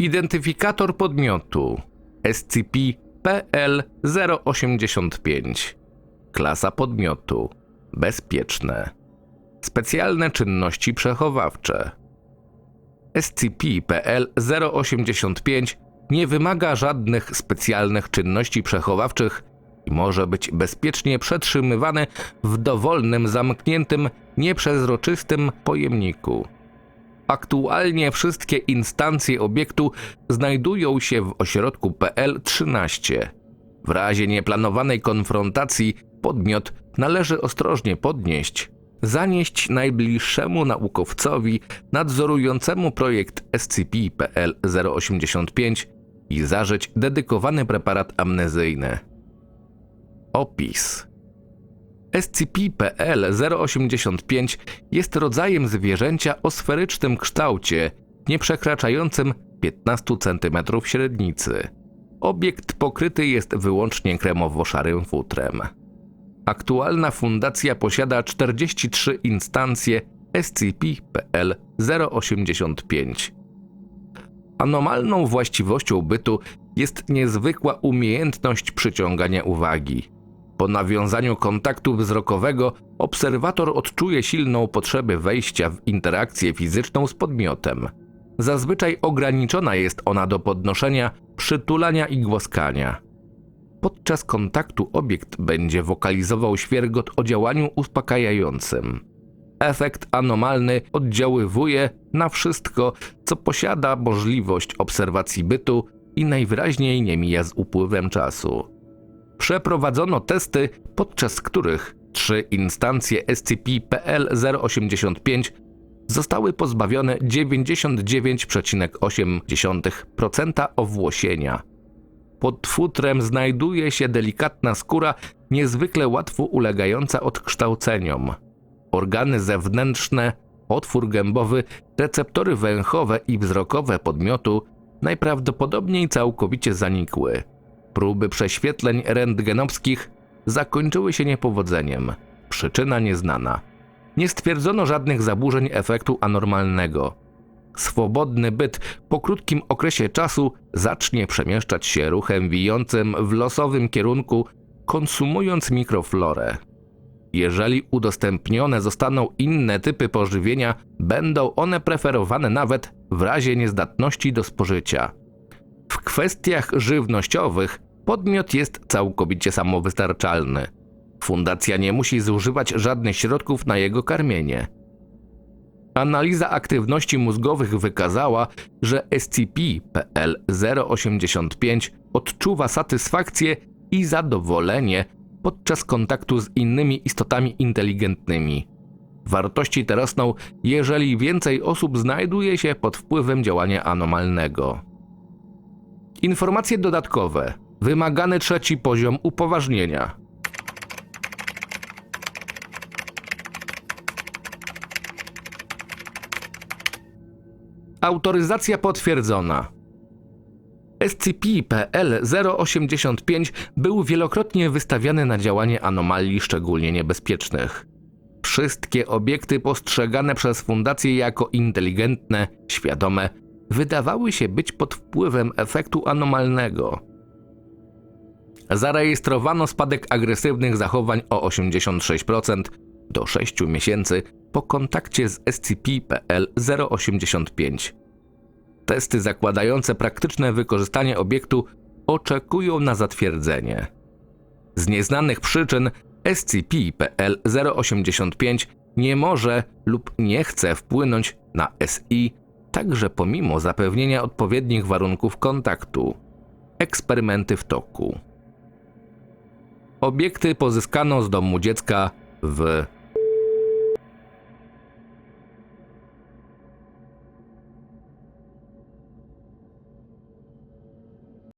Identyfikator podmiotu SCP-PL-085 Klasa podmiotu. Bezpieczne. Specjalne czynności przechowawcze. SCP-PL-085 nie wymaga żadnych specjalnych czynności przechowawczych i może być bezpiecznie przetrzymywany w dowolnym, zamkniętym, nieprzezroczystym pojemniku. Aktualnie wszystkie instancje obiektu znajdują się w ośrodku PL-13. W razie nieplanowanej konfrontacji podmiot należy ostrożnie podnieść, zanieść najbliższemu naukowcowi nadzorującemu projekt SCP-PL-085 i zażyć dedykowany preparat amnezyjny. Opis SCP-PL-085 jest rodzajem zwierzęcia o sferycznym kształcie, nie przekraczającym 15 cm średnicy. Obiekt pokryty jest wyłącznie kremowo-szarym futrem. Aktualna fundacja posiada 43 instancje SCP-PL-085. Anomalną właściwością bytu jest niezwykła umiejętność przyciągania uwagi. Po nawiązaniu kontaktu wzrokowego obserwator odczuje silną potrzebę wejścia w interakcję fizyczną z podmiotem. Zazwyczaj ograniczona jest ona do podnoszenia, przytulania i głaskania. Podczas kontaktu obiekt będzie wokalizował świergot o działaniu uspokajającym. Efekt anomalny oddziaływuje na wszystko, co posiada możliwość obserwacji bytu i najwyraźniej nie mija z upływem czasu. Przeprowadzono testy, podczas których trzy instancje SCP-PL-085 zostały pozbawione 99,8% owłosienia. Pod futrem znajduje się delikatna skóra, niezwykle łatwo ulegająca odkształceniom. Organy zewnętrzne, otwór gębowy, receptory węchowe i wzrokowe podmiotu najprawdopodobniej całkowicie zanikły. Próby prześwietleń rentgenowskich zakończyły się niepowodzeniem. Przyczyna nieznana. Nie stwierdzono żadnych zaburzeń efektu anormalnego. Swobodny byt po krótkim okresie czasu zacznie przemieszczać się ruchem wijącym w losowym kierunku, konsumując mikroflorę. Jeżeli udostępnione zostaną inne typy pożywienia, będą one preferowane nawet w razie niezdatności do spożycia. W kwestiach żywnościowych podmiot jest całkowicie samowystarczalny. Fundacja nie musi zużywać żadnych środków na jego karmienie. Analiza aktywności mózgowych wykazała, że SCP-PL-085 odczuwa satysfakcję i zadowolenie podczas kontaktu z innymi istotami inteligentnymi. Wartości te rosną, jeżeli więcej osób znajduje się pod wpływem działania anomalnego. Informacje dodatkowe. Wymagany trzeci poziom upoważnienia. Autoryzacja potwierdzona. SCP-PL-085 był wielokrotnie wystawiany na działanie anomalii szczególnie niebezpiecznych. Wszystkie obiekty postrzegane przez Fundację jako inteligentne, świadome, wydawały się być pod wpływem efektu anomalnego. Zarejestrowano spadek agresywnych zachowań o 86% do 6 miesięcy po kontakcie z SCP-PL-085. Testy zakładające praktyczne wykorzystanie obiektu oczekują na zatwierdzenie. Z nieznanych przyczyn SCP-PL-085 nie może lub nie chce wpłynąć na SI, także pomimo zapewnienia odpowiednich warunków kontaktu. Eksperymenty w toku. Obiekty pozyskano z domu dziecka w